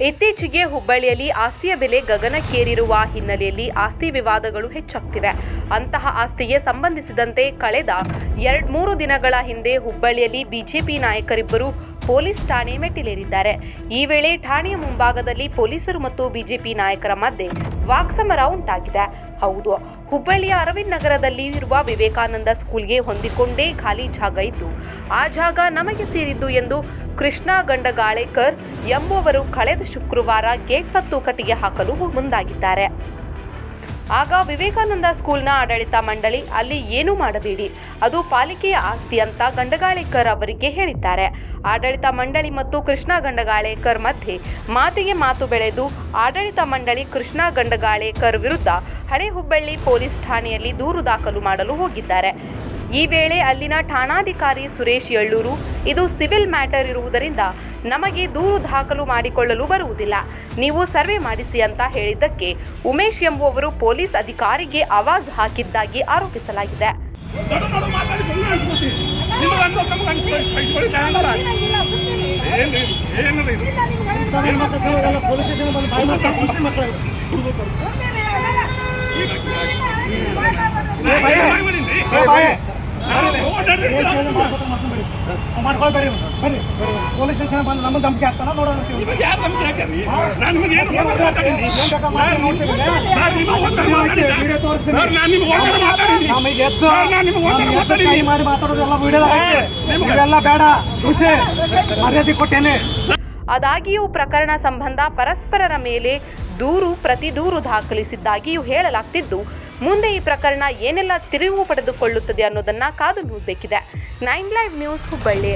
ಇತ್ತೀಚೆಗೆ ಹುಬ್ಬಳ್ಳಿಯಲ್ಲಿ ಆಸ್ತಿಯ ಬೆಲೆ ಗಗನಕ್ಕೇರಿರುವ ಹಿನ್ನೆಲೆಯಲ್ಲಿ ಆಸ್ತಿ ವಿವಾದಗಳು ಹೆಚ್ಚಾಗ್ತಿವೆ. ಅಂತಹ ಆಸ್ತಿಗೆ ಸಂಬಂಧಿಸಿದಂತೆ ಕಳೆದ ಎರಡ್ಮೂರು ದಿನಗಳ ಹಿಂದೆ ಹುಬ್ಬಳ್ಳಿಯಲ್ಲಿ ಬಿಜೆಪಿ ನಾಯಕರಿಬ್ಬರು ಪೊಲೀಸ್ ಠಾಣೆ ಮೆಟ್ಟಿಲೇರಿದ್ದಾರೆ. ಈ ವೇಳೆ ಠಾಣೆಯ ಮುಂಭಾಗದಲ್ಲಿ ಪೊಲೀಸರು ಮತ್ತು ಬಿಜೆಪಿ ನಾಯಕರ ಮಧ್ಯೆ ವಾಕ್ಸಮರ ಉಂಟಾಗಿದೆ. ಹೌದು, ಹುಬ್ಬಳ್ಳಿಯ ಅರವಿಂದ್ ನಗರದಲ್ಲಿ ಇರುವ ವಿವೇಕಾನಂದ ಸ್ಕೂಲ್ಗೆ ಹೊಂದಿಕೊಂಡೇ ಖಾಲಿ ಜಾಗ ಇತ್ತು ಆ ಜಾಗ ನಮಗೆ ಸೇರಿದ್ದು ಎಂದು ಕೃಷ್ಣ ಗಂಡಗಾಳೇಕರ್ ಎಂಬುವರು ಕಳೆದ ಶುಕ್ರವಾರ ಗೇಟ್ ಮತ್ತು ಕಟ್ಟಿಗೆ ಹಾಕಲು ಮುಂದಾಗಿದ್ದಾರೆ. ಆಗ ವಿವೇಕಾನಂದ ಸ್ಕೂಲ್ನ ಆಡಳಿತ ಮಂಡಳಿ ಅಲ್ಲಿ ಏನೂ ಮಾಡಬೇಡಿ. ಅದು ಪಾಲಿಕೆಯ ಆಸ್ತಿ ಅಂತ ಗಂಡಗಾಳೇಕರ್ ಅವರಿಗೆ ಹೇಳಿದ್ದಾರೆ. ಆಡಳಿತ ಮಂಡಳಿ ಮತ್ತು ಕೃಷ್ಣ ಗಂಡಗಾಳೇಕರ್ ಮಧ್ಯೆ ಮಾತಿಗೆ ಮಾತು ಬೆಳೆದು ಆಡಳಿತ ಮಂಡಳಿ ಕೃಷ್ಣ ಗಂಡಗಾಳೇಕರ್ ವಿರುದ್ಧ ಹಳೆ ಹುಬ್ಬಳ್ಳಿ ಪೊಲೀಸ್ ಠಾಣೆಯಲ್ಲಿ ದೂರು ದಾಖಲು ಮಾಡಲು ಹೋಗಿದ್ದಾರೆ. ಈ ವೇಳೆ ಅಲ್ಲಿನ ಠಾಣಾಧಿಕಾರಿ ಸುರೇಶ್ ಯಳ್ಳೂರು ಇದು ಸಿವಿಲ್ ಮ್ಯಾಟರ್ ಇರುವುದರಿಂದ ನಮಗೆ ದೂರು ದಾಖಲು ಮಾಡಿಕೊಳ್ಳಲು ಬರುವುದಿಲ್ಲ ನೀವು ಸರ್ವೆ ಮಾಡಿಸಿ ಅಂತ ಹೇಳಿದ್ದಕ್ಕೆ ಉಮೇಶ್ ಎಂಬುವವರು ಪೊಲೀಸ್ ಅಧಿಕಾರಿಗೆ ಆವಾಜ್ ಹಾಕಿದ್ದಾಗಿ ಆರೋಪಿಸಲಾಗಿದೆ ಆದಾಗ್ಯೂ ಪ್ರಕರಣ ಸಂಬಂಧ ಪರಸ್ಪರರ ಮೇಲೆ ದೂರು ಪ್ರತಿ ದೂರು ದಾಖಲಿಸಿದ್ದಾಗಿಯೂ ಹೇಳಲಾಗ್ತಿದ್ದು. ಮುಂದೆ ಈ ಪ್ರಕರಣ ಏನೆಲ್ಲ ತಿರುವು ಪಡೆದುಕೊಳ್ಳುತ್ತದೆ ಅನ್ನೋದನ್ನ ಕಾದು ನೋಡಬೇಕಿದೆ. Nine live news Hubballi.